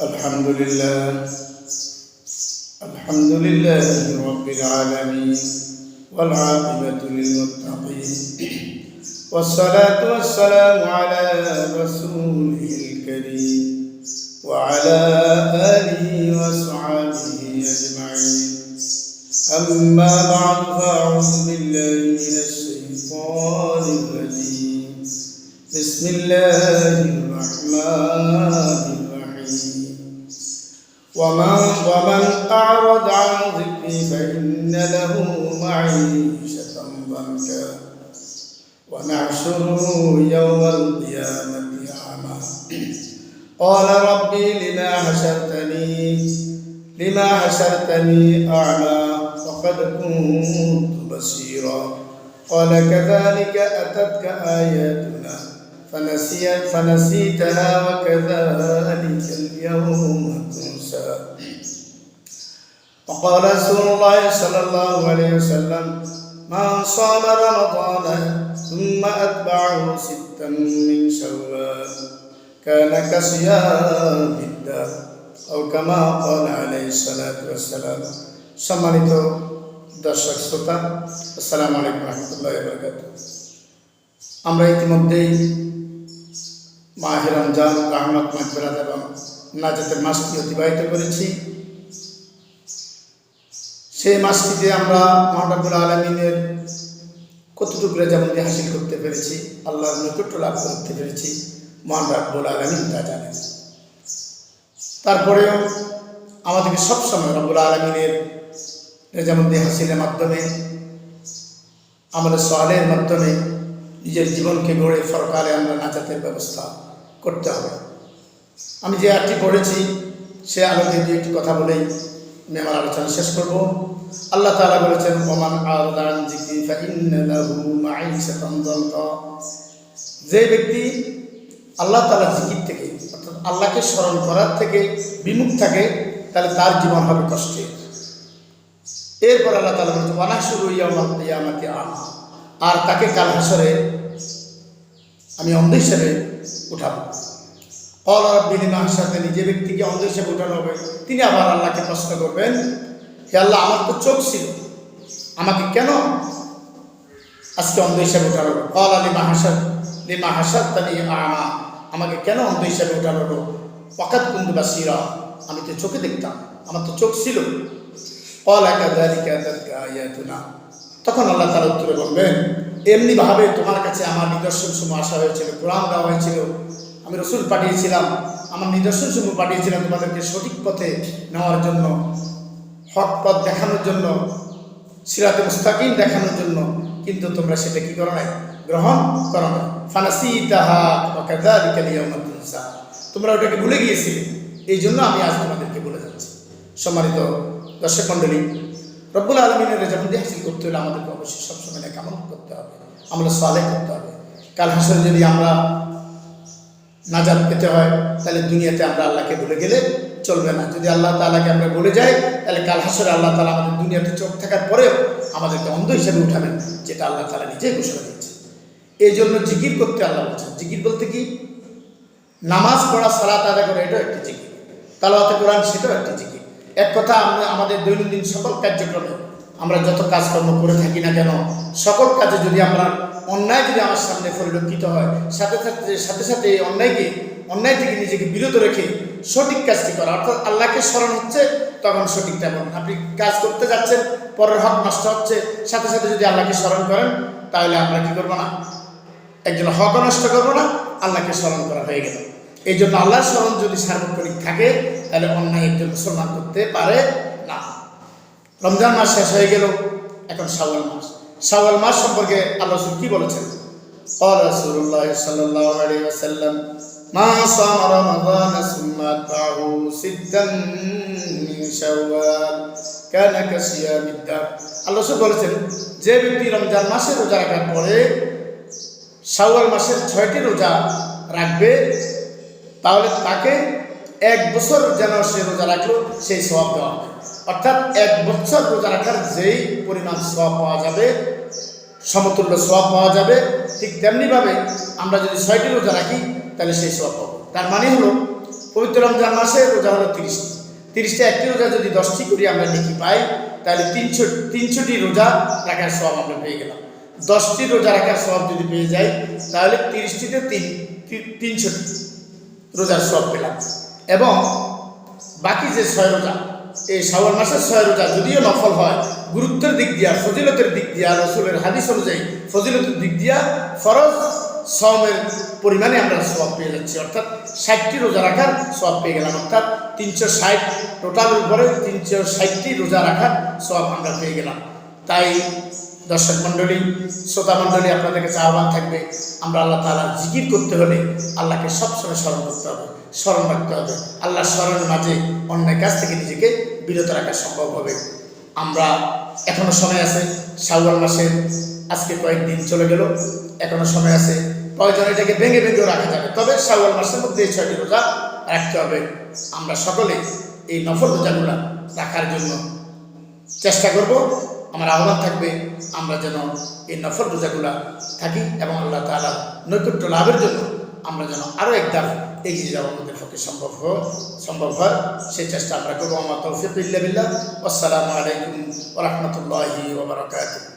الحمد لله الحمد لله رب العالمين والعاقبة للمتقين. والصلاة والسلام على رسوله الكريم وعلى آله وصحبه أجمعين. أما بعد فأعوذ بالله من الشيطان الرجيم. بسم الله الرحمن ومن ومن أعرض عن ذكري فإن له معيشة ضنكا. ونحشره يوم القيامة أعمى. قال ربي لما حشرتني لما حشرتني أعمى وقد كنت بصيرا. قال كذلك أتتك آياتنا فنسيت فنسيتها وكذلك وقال رسول الله صلى الله عليه وسلم من صام رمضان ثم أتبعه ستا من شوال كان كصيام الدهر أو كما قال عليه الصلاة والسلام সম্মানিত দর্শক শ্রোতা আসসালামু আলাইকুম রহমতুল্লাহ বরকাত আমরা ইতিমধ্যেই মাহে রমজান রহমত মাকবরাত এবং নাজাতের মাসটি অতিবাহিত করেছি সেই মাসটিতে আমরা মহানবুল আলমিনের কতটুকু যেমন হাসিল করতে পেরেছি, আল্লাহর নৈকট্য লাভ করতে পেরেছি, মহান রাব্বুল আলমিন তা জানেন। তারপরেও আমাদেরকে সবসময় রব্বুল আলমিনের রেজামন্দি হাসিলের মাধ্যমে আমাদের সহালের মাধ্যমে নিজের জীবনকে গড়ে সরকারে আমরা নাচাতের ব্যবস্থা করতে হবে। আমি যে আটটি পড়েছি, সে আলোকে দিয়ে একটি কথা বলেই আমি আমার আলোচনা শেষ করব। আল্লাহ তাআলা বলেছেন, ওমান আলান জিকি মাঈশাতান দানকা যে ব্যক্তি আল্লাহ তাআলা জিকির থেকে, অর্থাৎ আল্লাহকে স্মরণ করার থেকে বিমুখ থাকে, তাহলে তার জীবন হবে কষ্টের। এরপর আল্লাহ তাআলা বলেছেন ওয়ানা শুরু ইয়াউমাল কিয়ামাতি আমা আর তাকে কাল হাসরে আমি অন্ধ হিসেবে উঠাবো। অল বিনিময় সাথে যে ব্যক্তিকে অন্ধ হিসেবে উঠানো হবে। তিনি আবার আল্লাহকে প্রশ্ন করবেন হে আল্লাহ, আমার তো চোখ ছিল। আমাকে কেন আজকে অন্ধ হিসেবে অল আলী মাহাসাদ লিমা হাসাদ তানি আমা। আমাকে কেন অন্ধ হিসেবে উঠানো হলো ওয়াকাত কুন্দু বা সিরা আমি তো চোখে দেখতাম, আমার তো চোখ ছিল। অল একা দারিকা তখন আল্লাহ তার উত্তরে বলবেন এমনিভাবে তোমার কাছে আমার নিদর্শন সমূহ আসা হয়েছিল, কোরআন দেওয়া হয়েছিল। আমি রসুল পাঠিয়েছিলাম, আমার নিদর্শন সমূহ পাঠিয়েছিলাম তোমাদেরকে সঠিক পথে নেওয়ার জন্য। হক পথ দেখানোর জন্য, সিরাতে মুস্তাকিম দেখানোর জন্য, কিন্তু তোমরা সেটা কি করো নাই? গ্রহণ করো না ফানাসি তাহা তোমরা ওটাকে ভুলে গিয়েছিলে। এই জন্য আমি আজ তোমাদেরকে বলে যাচ্ছি। সম্মানিত দর্শক মণ্ডলী, রব্বুল আলমিনের রেজামন্দি হাসিল করতে হলে আমাদেরকে অবশ্যই সবসময় কেমন করতে হবে। আমরা সালে করতে হবে। কাল হাসর যদি আমরা নাজাদ পেতে হয়, তাহলে দুনিয়াতে আমরা আল্লাহকে ভুলে গেলে চলবে না। যদি আল্লাহ তালাকে আমরা বলে যাই, তাহলে কাল হাসরে আল্লাহ তালা আমাদের দুনিয়াতে চোখ থাকার পরেও আমাদেরকে অন্ধ হিসেবে উঠাবেন, যেটা আল্লাহ তালা নিজেই ঘোষণা দিয়েছে এই জন্য জিকির করতে আল্লাহ বলছেন। জিকির বলতে কি? নামাজ পড়া, সালাত আদায় করা, এটাও একটি জিকির। তালাতে কোরআন, সেটাও একটি জিকির। এক কথা, আমরা, আমাদের দৈনন্দিন সকল কার্যক্রমে আমরা যত কাজকর্ম করে থাকি না কেন, সকল কাজে যদি আমরা অন্যায় যদি আমার সামনে পরিলক্ষিত হয়, সাথে সাথে সাথে সাথে এই অন্যায়কে, অন্যায় থেকে নিজেকে বিরত রেখে সঠিক কাজটি করা। অর্থাৎ আল্লাহকে স্মরণ হচ্ছে, তখন সঠিকটা তেমন। আপনি কাজ করতে যাচ্ছেন, পরের হক নষ্ট হচ্ছে, সাথে সাথে যদি আল্লাহকে স্মরণ করেন, তাহলে আমরা কি করব না? একজন হক নষ্ট করব না, আল্লাহকে স্মরণ করা হয়ে গেল। এই জন্য আল্লাহ স্মরণ যদি সার্বক্ষণিক থাকে, তাহলে অন্যায় একজন মুসলমান করতে পারে না। রমজান মাস শেষ হয়ে গেল, এখন শাওয়াল মাস। শাওয়াল মাস সম্পর্কে আল্লাহ কি বলেছেন? অ সাল্লাম ما صام رمضان ثم أتبعه ستا من شوال كان كصيام الدهر আল্লাহ রসুল বলেছেন যে ব্যক্তি রমজান মাসে রোজা রাখার পরে শাওয়াল মাসের ছয়টি রোজা রাখবে তাহলে তাকে এক বছর যেন সে রোজা রাখলো সেই স্বভাব দেওয়া হবে অর্থাৎ এক বছর রোজা রাখার যেই পরিমাণ স্বভাব পাওয়া যাবে সমতুল্য স্বভাব পাওয়া যাবে ঠিক তেমনিভাবে আমরা যদি ছয়টি রোজা রাখি তাহলে সেই সব পাবো তার মানে হলো, পবিত্র রমজান মাসে রোজা হলো তিরিশটি। তিরিশটা একটি রোজা যদি দশটি করি আমরা নেকি পাই, তাহলে তিনশো, তিনশোটি রোজা রাখার সব আমরা পেয়ে গেলাম। দশটি রোজা রাখার সব যদি পেয়ে যাই, তাহলে তিরিশটিতে তিন তিনশোটি রোজার সব পেলাম। এবং বাকি যে ছয় রোজা, এই শ্রাবণ মাসের ছয় রোজা যদিও নফল হয়, গুরুত্বের দিক দিয়া, ফজিলতের দিক দিয়া, রসুলের হাদিস অনুযায়ী ফজিলতের দিক দিয়া ফরজ সমের পরিমাণে আমরা সব পেয়ে যাচ্ছি। অর্থাৎ ষাটটি রোজা রাখার সব পেয়ে গেলাম। অর্থাৎ তিনশো ষাট টোটালের উপরে তিনশো ষাটটি রোজা রাখার সব আমরা পেয়ে গেলাম। তাই দর্শক মণ্ডলী, শ্রোতা মণ্ডলী, আপনাদের কাছে আহ্বান থাকবে, আমরা আল্লাহ তালার জিকির করতে হলে আল্লাহকে সবসময় স্মরণ করতে হবে, স্মরণ রাখতে হবে। আল্লাহ স্মরণের মাঝে অন্যায় কাছ থেকে নিজেকে বিরত রাখা সম্ভব হবে। আমরা এখনও সময় আছে, শাওয়াল মাসের আজকে কয়েকদিন চলে গেল। এখনও সময় আছে প্রয়োজন এটাকে ভেঙে ভেঙেও রাখা যাবে। তবে শাওয়াল মাসের মধ্যে এই ছয়টি রোজা রাখতে হবে। আমরা সকলে এই নফল রোজাগুলা রাখার জন্য চেষ্টা করব। আমার আহ্বান থাকবে, আমরা যেন এই নফল রোজাগুলা থাকি এবং আল্লাহ তালা নৈকট্য লাভের জন্য আমরা যেন আরও একদম এগিয়ে যাওয়া আমাদের পক্ষে সম্ভব হোক সম্ভব হয়। সেই চেষ্টা আমরা করব। আমার তৌফিক আসসালামু আলাইকুম ওরহমতুল্লাহি ওবরাকাতুহ